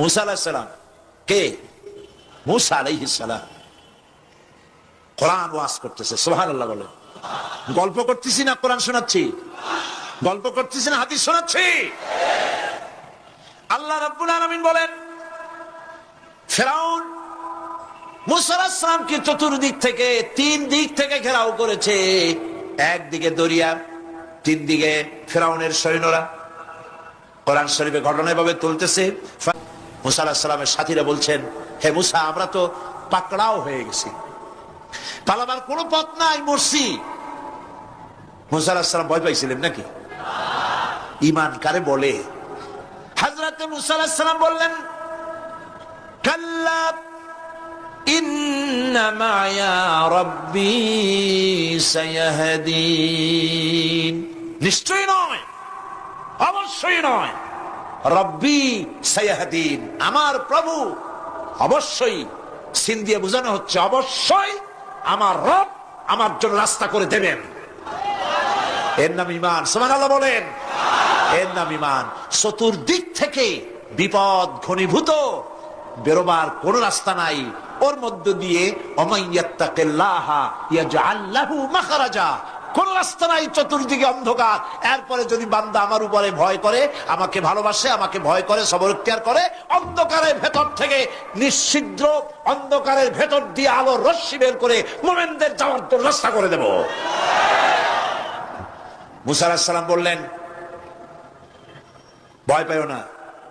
মুসা কে? মুসা কোরআন ওয়াজ করতেছে সোহান বলে। গল্প করতেছি না, কোরআন শোনাচ্ছি? গল্প করতেছি না, হাদিস শোনাচ্ছি? আল্লাহ রাব্বুল আলামিন বলেন, ফেরাউন মুসা আলাহিসামকে চতুর্দিক থেকে, তিন দিক থেকে ঘেরাও করেছে। একদিকে দরিয়া, তিন দিকে ফেরাউনের সৈন্যরা। কোরআন শরীফে ঘটনা এভাবে তুলতেছে মুসা আলাহিসাল্লামের সাথীরা বলছেন, হে মুসা, আমরা তো পাকড়াও হয়ে গেছি। পালাবার কোনো পথ নাই, মরছি। মুসা আলাহিসাল্লাম ভয় পাইছিলেন নাকি? ইমান কারে বলে? হাজরাতে মুসা আলাহিসাল্লাম বললেন, কাল্লা নিশ্চয়ই নয়, অবশ্যই নয়। রব্বি সায়াহদিন। আমার প্রভু অবশ্যই সিন দিয়ে বোঝানো হচ্ছে, অবশ্যই আমার রব আমার জন্য রাস্তা করে দেবেন। এর নাম ইমান সোমান আল্লাহ বলেন। এর নাম ইমান চতুর্দিক থেকে বিপদ ঘনীভূত, বেরোবার কোন রাস্তা নাই। ওর মধ্য দিয়ে অমাইয়াত্তাকিল্লাহা ইয়াজআল্লাহু মাখরাজা। কোন রাস্তা নাই, চতুর্দিকে অন্ধকার। এরপরে যদি বান্দা আমার উপরে ভয় করে, আমাকে ভালোবাসে, আমাকে ভয় করে, সবর ইখতিয়ার করে, অন্ধকারের ভেতর থেকে নিশ্চিদ্র অন্ধকারের ভেতর দিয়ে আলো রশ্মি বের করে মোমেনদের যাওয়ার জন্য রাস্তা করে দেব। মুসা আলাহিস সালাম বললেন, ভয় পাইও না,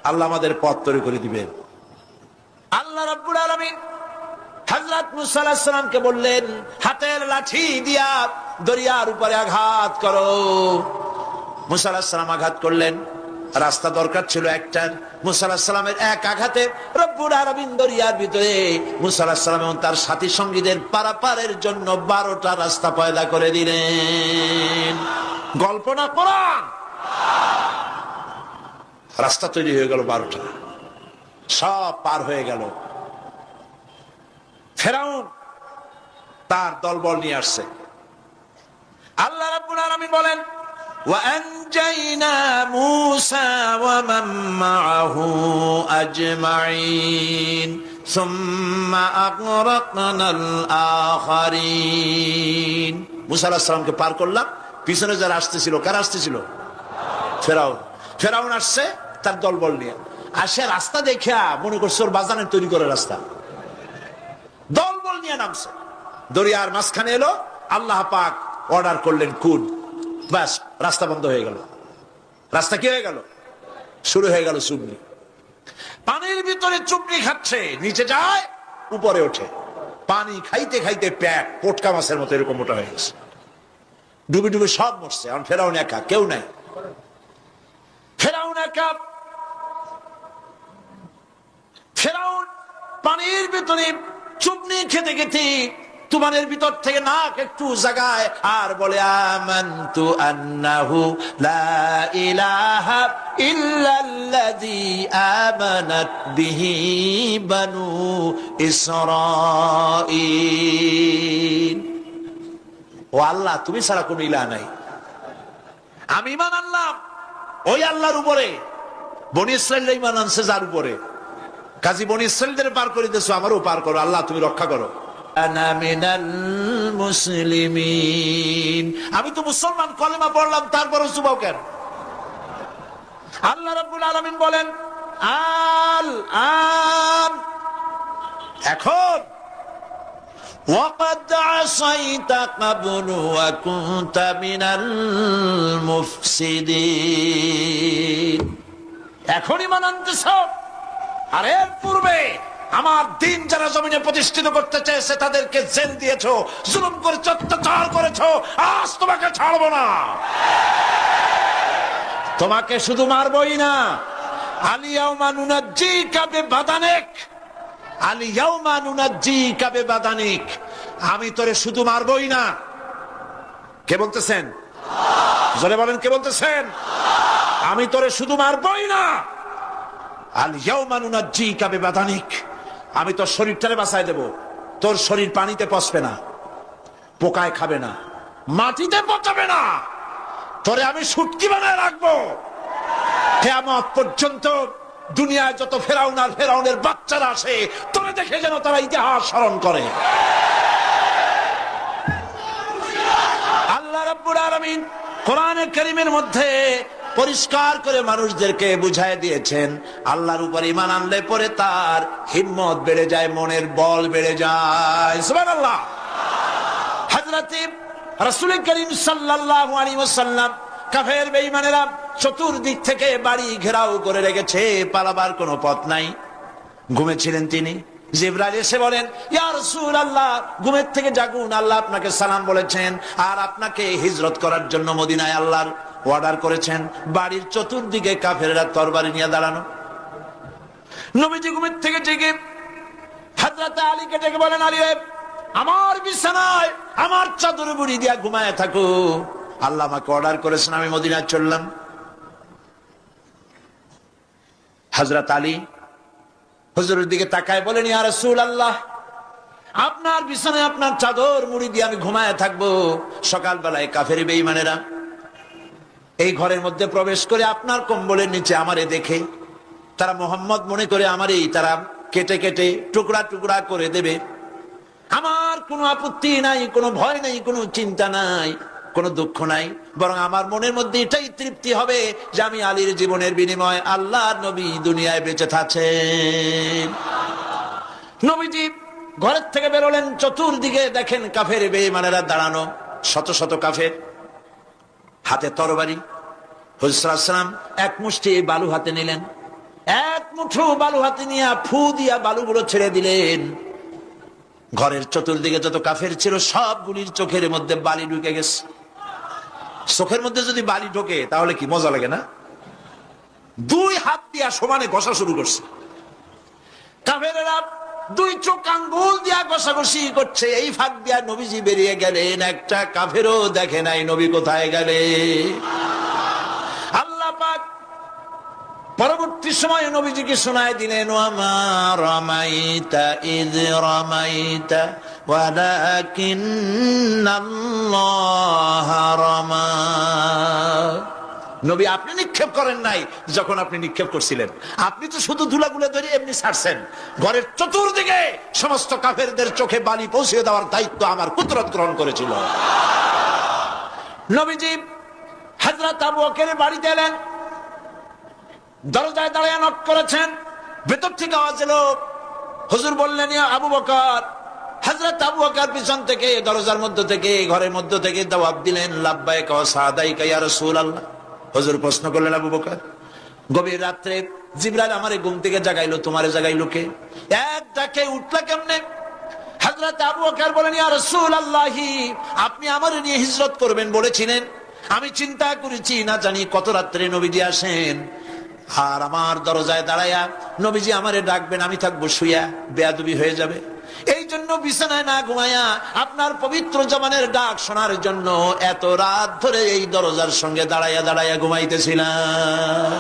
আল্লাহ আমাদের পথ তৈরি করে দিবেন। আল্লাহ রাব্বুল আলামিন হযরত মুসা আলাইহিস বললেন, হাতের লাঠি দিয়া দরিয়ার উপরে আঘাত করো। মুসা আলাইহিস সালাম আঘাত করলেন। রাস্তা দরকার ছিল একটা। মুসা আলাহিস সালামের এক আঘাতে আলামিন দরিয়ার ভিতরে মুসা এবং তার সাথী সঙ্গীদের পারাপারের জন্য বারোটা রাস্তা পয়দা করে দিলেন। গল্প না কোরআন রাস্তা তৈরি হয়ে গেল বারোটা। সব পার হয়ে গেল। ফেরাউন তার দলবল নিয়ে আসছে আল্লাহ রাব্বুল আলামিন বলেন وأنجينا موسى ومن معه أجمعين ثم أغرقنا الآخرين মুসা আলাহিস সালামকে পার করলাম পিছনে যারা আসতেছিল কারা আসতেছিল ফেরাউন ফেরাউন আসছে তার দলবল নিয়ে আসে রাস্তা দেখা মনে করছে ওর বাজানের তৈরি করে রাস্তা দলবল নিয়ে নামছে। দরিয়ার মাঝখানে এলো, আল্লাহ পাক অর্ডার করলেন কুন ব্যাস, রাস্তা বন্ধ হয়ে গেল। রাস্তা কি হয়ে গেল? শুরু হয়ে গেল চুবনি পানির ভিতরে চুবনি খাচ্ছে, নিচে যায়, উপরে ওঠে। পানি খাইতে খাইতে প্যাক, পোটকা মাছের মতো এরকম মোটা হয়ে গেছে। ডুবে ডুবে সব মরছে, এখন ফেরাউন একা, কেউ নাই। ফেরাউন একা। ফেরাউন পানির ভিতরে চুবনি খেতে খেতে তোমাদের ভিতর থেকে নাক একটু জাগায় আর বলে, আমান্তু আন্নাহু লা ইলাহা ইল্লাল্লাযী আমানাত বিহি বানু ইসরাঈল। ও আল্লাহ, তুমি ছাড়া কোনো ইলাহ নাই। আমি ইমান আনলাম। ওই আল্লাহর উপরে, বনি ইসরায়েল ইমান আনছে যার উপরে? কাজী বনি ইসরায়েলদের পার করে দিয়েছো আমারও পার করো আল্লাহ তুমি রক্ষা করো আনা মিনাল মুসলিমিন আমি তো মুসলমান কলেমা পড়লাম তারপরও চুবাও কেন আল্লাহ রাব্বুল আলামিন বলেন আল আন এখন وقد عصيت قبل وكنت من المفسدين এখনই মান আনতেছ আর এর পূর্বে আমার দিন যারা জমিনে প্রতিষ্ঠিত করতে চেয়েছে, তাদেরকে জেল দিয়েছ, জুলুম করে অত্যাচার করেছ, আজ তোমাকে ছাড়বো না। তোমাকে শুধু মারবই না। আলিয়াও মানুনাজ্জি কাবে বাদানেক আলিয়াও মানুনাজ্জি কাবে বাদানিক আমি তোরে শুধু মারবই না। কে বলতেছেন? জোরে বলেন, কে বলতেছেন? আমি তোরে শুধু মারবই না। আল কাবে বাদানিক আমি তোর শরীরটারে বাঁচায় দেব। তোর শরীর পানিতে পচবে না, পোকায় খাবে না, মাটিতে পচাবে না। তোরে আমি সুটকি বানায় রাখব। কেয়ামত পর্যন্ত দুনিয়ায় যত ফেরাউন আর ফেরাউনের বাচ্চারা আসে, তোরে দেখে যেন তারা ইতিহাস স্মরণ করে। আল্লাহ রাব্বুল আলামিন কোরআনের কারীমের মধ্যে পরিষ্কার করে মানুষদেরকে বুঝাই দিয়েছেন, আল্লাহর উপর ঈমান আনলে পরে তার হিম্মত বেড়ে যায়, মনের বল বেড়ে যায়। রাসূল করিম ওয়াসাল্লাম কাফের বেঈমানেরা চতুর্দিক থেকে বাড়ি ঘেরাও করে রেখেছে, পালাবার কোনো পথ নাই। ঘুমেছিলেন তিনি। জিব্রাইল এসে বলেন, ইয়া রাসূলুল্লাহ, ঘুমের থেকে জাগুন, আল্লাহ আপনাকে সালাম বলেছেন, আর আপনাকে হিজরত করার জন্য মদিনায় আল্লাহর অর্ডার করেছেন, বাড়ির চতুর্দিকে কাফেররা তরবারি নিয়ে দাঁড়ানো। নবীজি ঘুমের থেকে জেগে হাজরাতে আলীকে ডেকে বলেন, আলী আমার বিছানায় আমার চাদর বুড়ি দিয়া ঘুমায় থাকো। আল্লাহ আমাকে অর্ডার করেছেন, আমি মদিনায় চললাম। হজরত আলী হুজুরের দিকে তাকায়, বলেন, ইয়া রাসূল আল্লাহ আপনার বিছানায় আপনার চাদর মুড়ি দিয়ে আমি ঘুমায় থাকব। সকালবেলায় কাফের বেঈমানেরা এই ঘরের মধ্যে প্রবেশ করে আপনার কম্বলের নিচে আমারে দেখে, তারা মোহাম্মদ মনে করে আমারই, তারা কেটে কেটে টুকরা টুকরা করে দেবে। আমার কোনো আপত্তি নাই, কোনো ভয় নাই, কোনো চিন্তা নাই, কোনো দুঃখ নাই। বরং আমার মনের মধ্যে এটাই তৃপ্তি হবে যে আমি আলীর জীবনের বিনিময় আল্লাহর নবী দুনিয়ায় বেঁচে থাকছেন নবীজি ঘরের থেকে বেরোলেন, চতুর্দিকে দেখেন কাফের বেঈমানেরা দাঁড়ানো, শত শত কাফের, হাতে তরবারি হুজরাম এক মুষ্টি বালু হাতে নিলেন। এক মুঠো বালু হাতে নিয়ে ফু দিয়া বালুগুলো ছেড়ে দিলেন। ঘরের চতুর্দিকে যত কাফের ছিল, সবগুলির চোখের মধ্যে বালি ঢুকে গেছে। চোখের মধ্যে যদি বালি ঢোকে, তাহলে কি মজা লাগে না? দুই হাত দিয়া সমানে ঘষা শুরু করছে। কাফেরেরা দুই চোখ আঙ্গুল দিয়া ঘষাঘষি করছে। এই ফাঁক দিয়া নবীজি বেরিয়ে গেলেন। একটা কাফেরও দেখে নাই নবী কোথায় গেলে পাক পরবর্তী সময়ে নবীজিকে শোনায় দিলেন নবী, আপনি নিক্ষেপ করেন নাই যখন আপনি নিক্ষেপ করছিলেন। আপনি তো শুধু ধুলাগুলো ধরে এমনি ছাড়ছেন ঘরের চতুর্দিকে সমস্ত কাফেরদের চোখে বালি পৌঁছে দেওয়ার দায়িত্ব আমার কুদরত গ্রহণ করেছিল। নবীজি হাজরত আবু বকরের বাড়িতে এলেন। দরজায় দাঁড়িয়ে নক করেছেন। ভেতর থেকে আওয়াজ এলো। হুজুর বললেন আবু বকর। হযরত আবু বকর পিছন থেকে, দরজার মধ্য থেকে, ঘরের মধ্য থেকে জবাব দিলেন। লাব্বাইক ওয়া সাদাইকা, ইয়া রাসূলুল্লাহ। হুজুর প্রশ্ন করলেন, আবু বকর, গভীর রাত্রে জিবরাইল আমারে ঘুম থেকে জাগাইলো, তোমারে জাগাইলো কে? এক ডাকে উঠলা কেমনে? হযরত আবু বকর বলেন ইয়া রাসূলুল্লাহি, আপনি আমারে নিয়ে হিজরত করবেন বলেছিলেন। আমি চিন্তা করেছি, না জানি কত রাত্রে নবীজি আসেন। আর আমার দরজায় দাঁড়ায়া নবীজি আমারে ডাকবেন, আমি থাকব শুয়া বেয়াদবি হয়ে যাবে। এই জন্য বিছানায় না ঘুমায়া আপনার পবিত্র জমানের ডাক শোনার জন্য এত রাত ধরে এই দরজার সঙ্গে দাঁড়াইয়া দাঁড়াইয়া ঘুমাইতেছিলাম।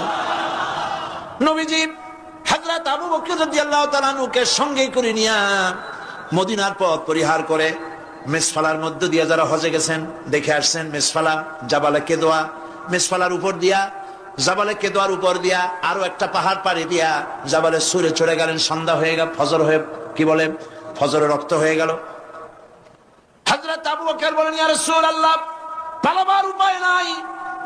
নবীজি হাজরাত আবু বকর রাদিয়াল্লাহু তাআলা নুকে সঙ্গে করে নিয়া মদিনার পথ পরিহার করে মেসফালার মধ্য দিয়ে যারা হজে গেছেন, দেখে আসছেন, মেসফালা, জাবালে কেদোয়া, মেসফালার উপর দিয়া, জাবালে কেদোয়ার উপর দিয়া আরও একটা পাহাড় পাড়ি দিয়া জাবালে সুরে চড়ে গেলেন, সন্ধ্যা হয়ে গেল, ফজর হয়ে, কি বলে, ফজরে রক্ত হয়ে গেল। হাজরত আবু বকর বলেন, ইয়া রাসূলুল্লাহ, পালাবার উপায় নাই।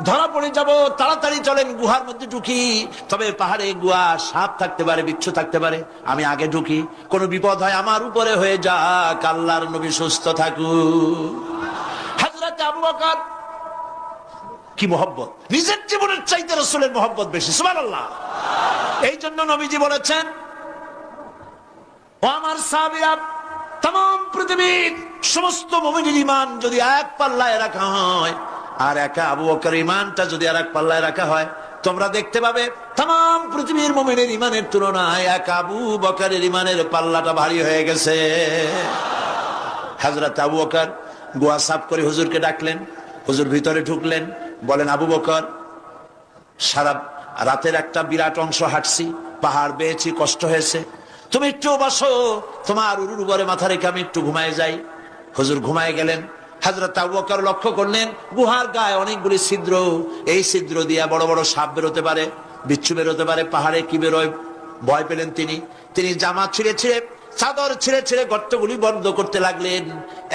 ধরা পড়ে যাব, তাড়াতাড়ি চলেন গুহার মধ্যে ঢুকি। তবে পাহাড়ে গুহা সাপ থাকতে পারে, বিচ্ছু থাকতে পারে, আমি আগে ঢুকি। কোন বিপদ হয় আমার উপরে হয়ে যাক, আল্লাহর নবী সুস্থ থাকুক। হাজরত আবু বকর, কি মোহব্বত? নিজের জীবনের চাইতে রসুলের মোহব্বত বেশি, সুবহানাল্লাহ। এই জন্য নবীজি বলেছেন, ও আমার সাহাবীরা, তাম পৃথিবীর সমস্ত মুমিনের ইমান যদি এক পাল্লায় রাখা হয় আর একা আবু বকর ইমানটা যদি আর এক পাল্লায় রাখা হয়, তোমরা দেখতে পাবে তাম পৃথিবীর মুমিনের ইমানের তুলনায় এক আবু বকরের ইমানের পাল্লাটা ভারী হয়ে গেছে। হাজরত আবু বকর গোয়া সাফ করে হুজুরকে ডাকলেন, হুজুর ভিতরে ঢুকলেন, বলেন, আবু বকর, সারা রাতের একটা বিরাট অংশ হাঁটছি, পাহাড় বেয়েছি, কষ্ট হয়েছে। তুমি একটু বসো, তোমার উরুর উপরে মাথা রেখে আমি একটু ঘুমায় যাই। হুজুর ঘুমায় গেলেন হাজরত আবু বকর লক্ষ্য করলেন, গুহার গায়ে অনেকগুলি ছিদ্র। এই ছিদ্র দিয়া বড় বড় সাপ বেরোতে পারে, বিচ্ছু বেরোতে পারে, পাহাড়ে কি বেরোয় ভয় পেলেন তিনি। তিনি জামা ছিঁড়ে ছিঁড়ে, চাদর ছিঁড়ে ছিঁড়ে গর্তগুলি বন্ধ করতে লাগলেন।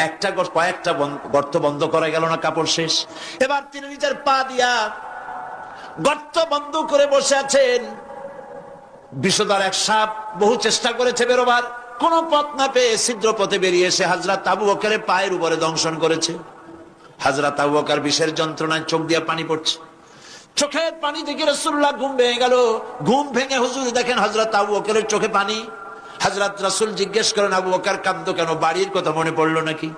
একটা কয়েকটা গর্ত বন্ধ করা গেল না কাপড় শেষ। এবার তিনি নিজের পা দিয়া গর্ত বন্ধ করে বসে আছেন। বিষধর এক সাপ বহু চেষ্টা করেছে বেরোবার। কোন পথ না পেয়ে ছিদ্র পথে বেরিয়ে এসে হাজরাত আবু বকরের পায়ের উপরে দংশন করেছে। হাজরা আবু বকর বিষের যন্ত্রণায় চোখ দিয়ে পানি পড়ছে। চোখের পানি দেখে রসুল্লাহ ঘুম ভেঙে গেল। ঘুম ভেঙে হুজুর দেখেন হজরত আবু চোখে পানি। হজরত রাসুল জিজ্ঞেস করেন, আবু বকর কাঁদতো কেন? বাড়ির কথা মনে পড়ল নাকি?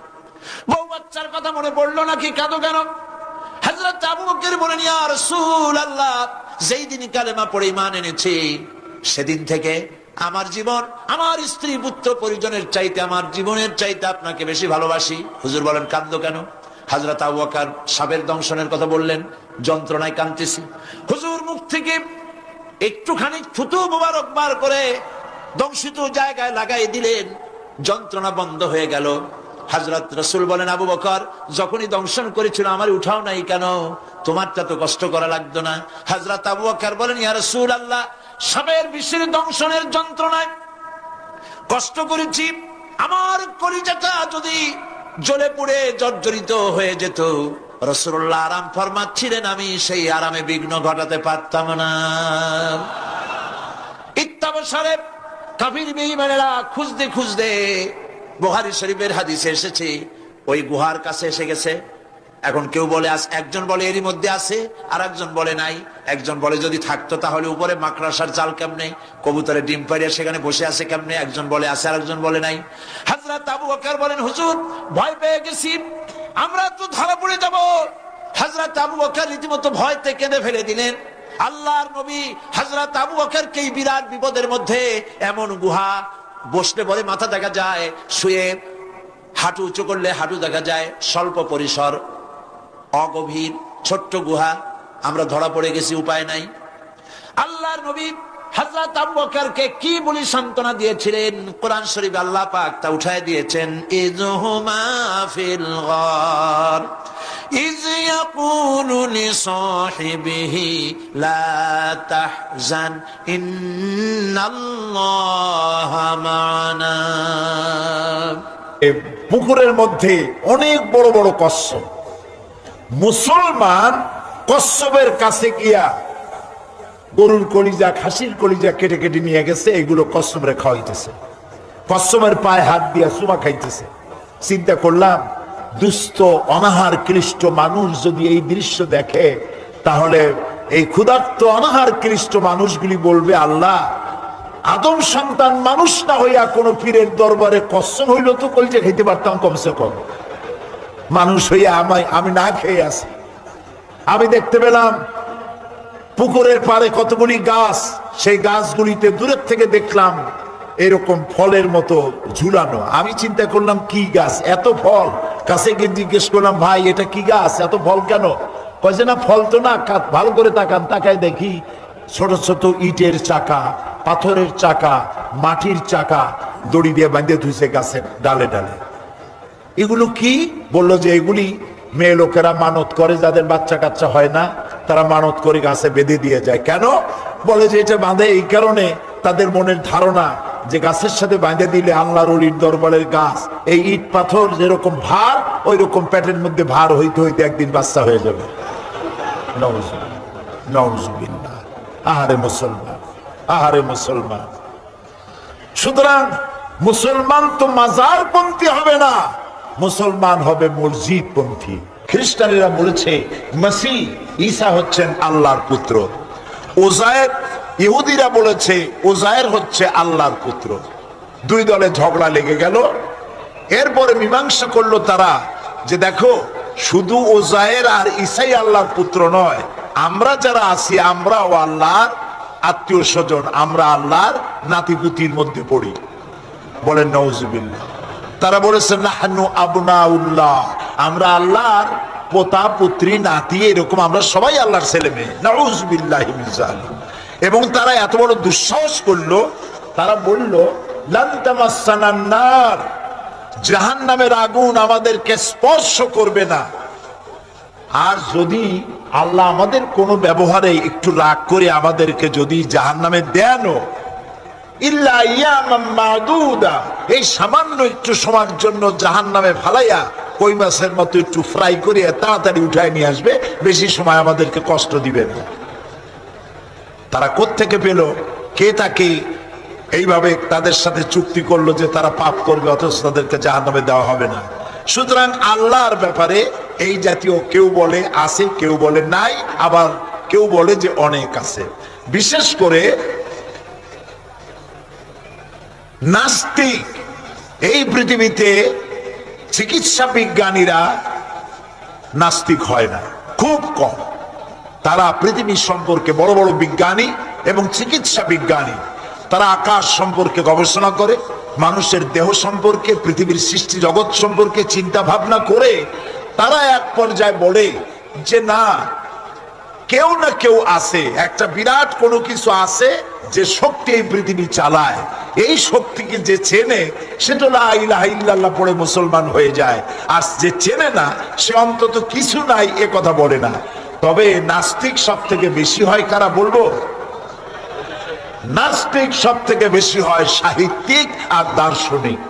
বউ বাচ্চার কথা মনে পড়ল নাকি? কাঁদো কেন? হজরত আবু বকর বলেন রাসূল আল্লাহ যেই দিন কালেমা পড়ে ইমান এনেছি, সেদিন থেকে আমার জীবন, আমার স্ত্রী পুত্র পরিজনের চাইতে, আমার জীবনের চাইতে আপনাকে বেশি ভালোবাসি। হুজুর বলেন কান্দো কেন? হাজরত আবু বকর সাবের দংশনের কথা বললেন, যন্ত্রণায় কাঁদতেছি। হুজুর মুখ থেকে একটুখানি থুতু মোবারক বার করে দংশিত জায়গায় লাগাই দিলেন, যন্ত্রণা বন্ধ হয়ে গেল। হাজরত রসুল বলেন, আবু বকর, যখনই দংশন করেছিল, আমার উঠাও নাই কেন? তোমারটা তো কষ্ট করা লাগতো না। হাজরত আবু বকর বলেন, ইয়া রসুল আল্লাহ সাবের বিশ্বের দংশনের যন্ত্রণায় কষ্ট করেছি। আমার কলিজাটা যদি জ্বলে পুড়ে জর্জরিত হয়ে যেত রসুল্লাহ আরাম ফরমাচ্ছিলেন, আমি সেই আরামে বিঘ্ন ঘটাতে পারতাম না। ইত্যাবসারে কাফির বেঈমানেরা খুঁজতে খুঁজতে বুহারি শরীফের হাদিসে এসেছে, ওই গুহার কাছে এসে গেছে। এখন কেউ বলে আস একজন বলে এরই মধ্যে আছে আর একজন বলে নাই। একজন বলে যদি থাকতো তাহলে উপরে মাকড়াসার চাল কেমনে? কবুতরে ডিম পাড়িয়া সেখানে বসে আছে কেমনে? একজন বলে আছে আর একজন বলে নাই। হাজরাত আবু বকর বলেন, হুজুর, ভয় পেয়ে গেছি। আমরা তো ধরা পড়ে যাব। হাজরাত আবু বকর রীতিমতো ভয়তে কেঁদে ফেলে দিলেন। আল্লাহর নবী হাজরাত আবু বকরকে বিরাট বিপদের মধ্যে এমন গুহা বসলে পরে মাথা দেখা যায়, শুয়ে হাঁটু উঁচু করলে হাঁটু দেখা যায়, স্বল্প পরিসর অগভীর, ছোট্ট গুহা। আমরা ধরা পড়ে গেছি, উপায় নাই। আল্লাহর নবী কি বলি সান্ত্বনা দিয়েছিলেন? কোরআন শরীফে আল্লাহ পাক তা উঠায় দিয়েছেন পুকুরের মধ্যে অনেক বড় বড় কচ্ছপ। মুসলমান কচ্ছপের কাছে গিয়া গরুর কলিজা, খাসির কলিজা কেটে কেটে নিয়ে গেছে, এগুলো কচ্ছপরে খাওয়াইতেছে। কচ্ছপের পায়ে হাত দিয়া চুমা খাইতেছে। চিন্তা করলাম, দুস্থ, অনাহার ক্লিষ্ট মানুষ যদি এই দৃশ্য দেখে, তাহলে এই ক্ষুধার্ত, অনাহার ক্লিষ্ট মানুষগুলি বলবে, আল্লাহ, আদম সন্তান মানুষ না হইয়া কোনো পীরের দরবারে কষ্ট হইল তো কলজে খাইতে পারতাম কমসে কম। মানুষ হইয়া আমায় আমি না খেয়ে আসি আমি দেখতে পেলাম পুকুরের পাড়ে কতগুলি গাছ, সেই গাছগুলিতে দূরের থেকে দেখলাম এরকম ফলের মতো ঝুলানো। আমি চিন্তা করলাম, কি গাছ? এত ফল। কাছে গিয়ে জিজ্ঞেস করলাম, ভাই, এটা কি গাছ? এত ফল কেন? কয়েছে না, ফল তো না ভালো করে তাকান, তাকায় দেখি। ছোট ছোট ইটের চাকা, পাথরের চাকা, মাটির চাকা, দড়ি দিয়ে বাঁধে ধুইছে গাছের ডালে ডালে। এগুলো কি? বলল যে এগুলি মেয়ে লোকেরা মানত করে, যাদের বাচ্চা কাচ্চা হয় না, তারা মানত করে গাছে বেঁধে দিয়ে যায়। কেন? বলে যে এটা বাঁধে এই কারণে তাদের মনের ধারণা যে গাছের সাথে বাঁধে দিলে আল্লাহর অলির দরবারের গাছ, এই ইট পাথর যেরকম ভার ওই রকম পেটের মধ্যে ভার হইতে হইতে একদিন বাচ্চা হয়ে যাবে। আহারে মুসলমান আহারে মুসলমান। সুতরাং মুসলমান তো মাজার পন্থী হবে না। মুসলমান হবে মসজিদ পন্থী খ্রিস্টানেরা বলেছে মাসি ঈসা হচ্ছেন আল্লাহর পুত্র। ওজায়ের ইহুদিরা বলেছে ওজায়ের হচ্ছে আল্লাহর পুত্র। দুই দলে ঝগড়া লেগে গেল। এরপরে মীমাংসা করল তারা যে, দেখো, শুধু ওজায়ের আর ঈসাই আল্লাহর পুত্র নয়, আমরা যারা আছি, আমরাও আল্লাহর আত্মীয় স্বজন, আমরা আল্লাহর নাতিপুতির মধ্যে পড়ি। বলেন নওজুবিল্লাহ তারা বলেছেন নাহানু আবনা উল্লাহ আমরা আল্লাহর পোতা পুত্রী, নাতি, এরকম আমরা সবাই আল্লাহর ছেলে মেয়ে। এবং তারা এত বড় দুঃসাহস করল, তারা বলল লান্তামাসানান্নার জাহান নামের আগুন আমাদেরকে স্পর্শ করবে না। আর যদি আল্লাহ আমাদের কোনো ব্যবহারে একটু রাগ করে আমাদেরকে যদি জাহান নামে দেনও এই সামান্য একটু সময়ের জন্য জাহান নামে ফালাইয়া কই মাছের মতো একটু ফ্রাই করে তাড়াতাড়ি উঠায় নিয়ে আসবে, বেশি সময় আমাদেরকে কষ্ট দিবে না। তারা কোত্থেকে পেল? কে তাকে এইভাবে তাদের সাথে চুক্তি করল যে তারা পাপ করবে, অথচ তাদেরকে জাহান নামে দেওয়া হবে না? সুতরাং আল্লাহর ব্যাপারে এই জাতীয় কেউ বলে আছে, কেউ বলে নাই, আবার কেউ বলে যে অনেক আছে। বিশেষ করে নাস্তিক। এই পৃথিবীতে চিকিৎসা বিজ্ঞানীরা নাস্তিক হয় না, খুব কম। তারা পৃথিবী সম্পর্কে বড় বড় বিজ্ঞানী এবং চিকিৎসা বিজ্ঞানী। তারা আকাশ সম্পর্কে গবেষণা করে, মানুষের দেহ সম্পর্কে, পৃথিবীর সৃষ্টি জগৎ সম্পর্কে চিন্তা ভাবনা করে, তারা এক পর্যায়ে বলে যে, না কেউ না কেউ আছে, একটা বিরাট কোনো কিছু আছে যে শক্তি এই পৃথিবী চালায়। এই শক্তিকে যে চেনে সেটা ইলাহা পড়ে মুসলমান হয়ে যায়। আর যে চেনে না, সে অন্তত কিছু নাই, এ কথা বলে না। তবে নাস্তিক সব থেকে বেশি হয় কারা বলব? নাস্তিক সব থেকে বেশি হয় সাহিত্যিক আর দার্শনিক।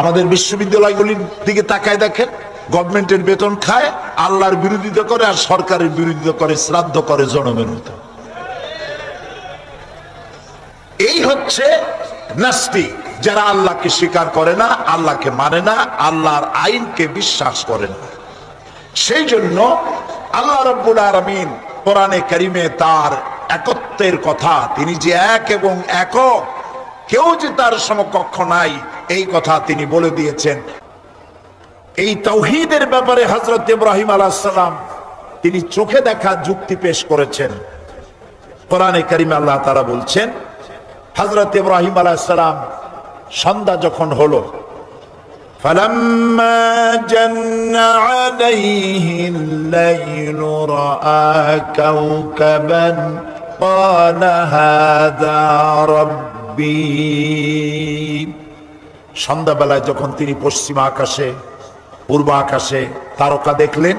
আমাদের বিশ্ববিদ্যালয়গুলির দিকে তাকায় দেখেন। গভর্নমেন্টের বেতন খায়, আল্লাহর বিরোধিতা করে আর সরকারের বিরোধিতা করে, শ্রাদ্ধ করে জনমের মতো। এই হচ্ছে নাস্তিক, যারা আল্লাহকে স্বীকার করে না, আল্লাহকে মানে না, আল্লাহর আইনকে বিশ্বাস করে না। সেই জন্য আল্লাহ রব্বুল আলমিন কোরআনে করিমে তার একত্বের কথা, তিনি যে এক এবং একক, কেউ যে তার সমকক্ষ নাই, এই কথা তিনি বলে দিয়েছেন। এই তৌহিদের ব্যাপারে হজরত ইব্রাহিম আলাহাম তিনি চোখে দেখা যুক্তি পেশ করেছেন কোরআনে করিম আল্লাহ তারা বলছেন হজরত ইব্রাহিম আলাহাম সন্ধ্যা যখন হলো فلما جن عليه الليل رأى كوكبا قال هذا ربي সন্ধ্যাবেলায় যখন তিনি পশ্চিম আকাশে পূর্ব আকাশে তারকা দেখলেন।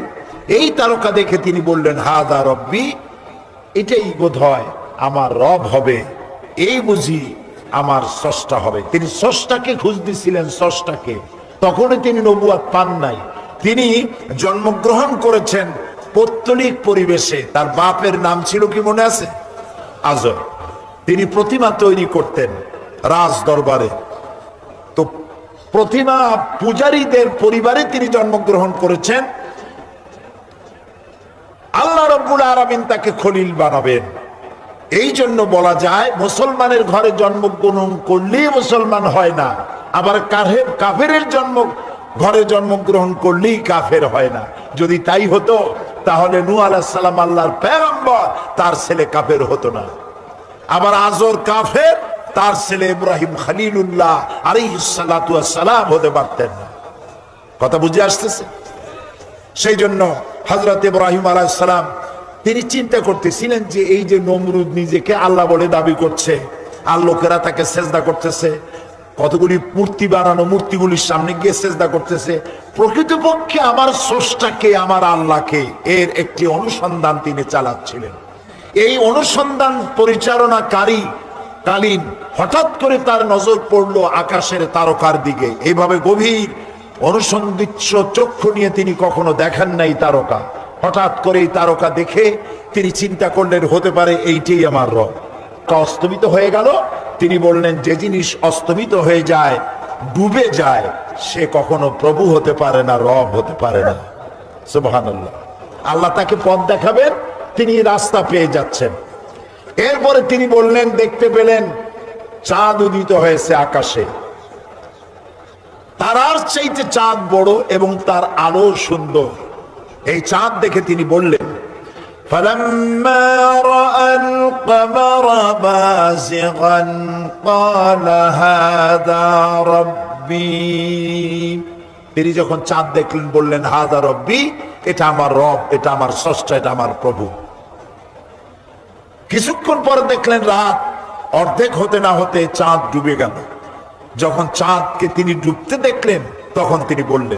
এই তারকা দেখে তিনি বললেন, হাদা রব্বি, এটাই বোধ হয় আমার রব হবে। এই বুঝি আমার স্রষ্টা হবে। তিনি স্রষ্টাকে খুঁজ দিছিলেন, স্রষ্টাকে। তখনই তিনি নবুয়াত পান নাই। তিনি জন্মগ্রহণ করেছেন পৌত্তলিক পরিবেশে। তার বাপের নাম ছিল কি মনে আছে? আজর। তিনি প্রতিমা তৈরি করতেন রাজ দরবারে তো প্রতিমা পূজারীদের পরিবারে তিনি জন্মগ্রহণ করেছেন। আল্লাহ রব্বুল আরামিন তাকে খলিল বানাবেন। এই জন্য বলা যায়, মুসলমানের ঘরে জন্মগ্রহণ করলেই মুসলমান হয় না। আবার কাফের কাফের জন্ম, ঘরে জন্মগ্রহণ করলেই কাফের হয় না। যদি তাই হতো, তাহলে নু আলাহিসাল্লাম আল্লাহর পেগম্বর তার ছেলে কাফের হতো না। আবার আজর কাফের তার ছেলে ইব্রাহিম খালিলুল্লাহ সালাম হতে পারতেন কথা বুঝে আসতেছে? সেই জন্য হজরত ইব্রাহিম আলাইসালাম তিনি চিন্তা করতেছিলেন যে এই যে নমরুদ নিজেকে আল্লাহ বলে দাবি করছে আর লোকেরা তাকে সেজদা করতেছে, কতগুলি মূর্তি বানানো মূর্তিগুলির সামনে গিয়ে সেজদা করতেছে, প্রকৃতপক্ষে আমার স্রষ্টাকে আমার আল্লাহকে এর একটি অনুসন্ধান তিনি চালাচ্ছিলেন। এই অনুসন্ধান পরিচালনাকারী কালীন হঠাৎ করে তার নজর পড়ল আকাশের তারকার দিকে। এইভাবে গভীর অনুসন্ধিৎস চক্ষু নিয়ে তিনি কখনো দেখেন নাই তারকা। হঠাৎ করে এই তারকা দেখে তিনি চিন্তা করলেন, হতে পারে এইটাই আমার রব। তা অস্তমিত হয়ে গেল। তিনি বললেন, যে জিনিস অস্তমিত হয়ে যায়, ডুবে যায়, সে কখনো প্রভু হতে পারে না, রব হতে পারে না। সুবহানাল্লাহ। আল্লাহ তাকে পথ দেখাবেন, তিনি রাস্তা পেয়ে যাচ্ছেন। এরপরে তিনি বললেন দেখতে পেলেন চাঁদ উদিত হয়েছে আকাশে তারার চাইতে চাঁদ বড় এবং তার আলো সুন্দর এই চাঁদ দেখে তিনি বললেন فلما رأى القمر بازغا قال هذا ربي তিনি যখন চাঁদ দেখলেন বললেন হাদা রব্বি এটা আমার রব এটা আমার স্রষ্টা এটা আমার প্রভু কিছুক্ষণ পর দেখলেন রাত অর্ধেক হতে না হতে চাঁদ ডুবে গেল। যখন চাঁদকে তিনি ডুবতে দেখলেন, তখন তিনি বললেন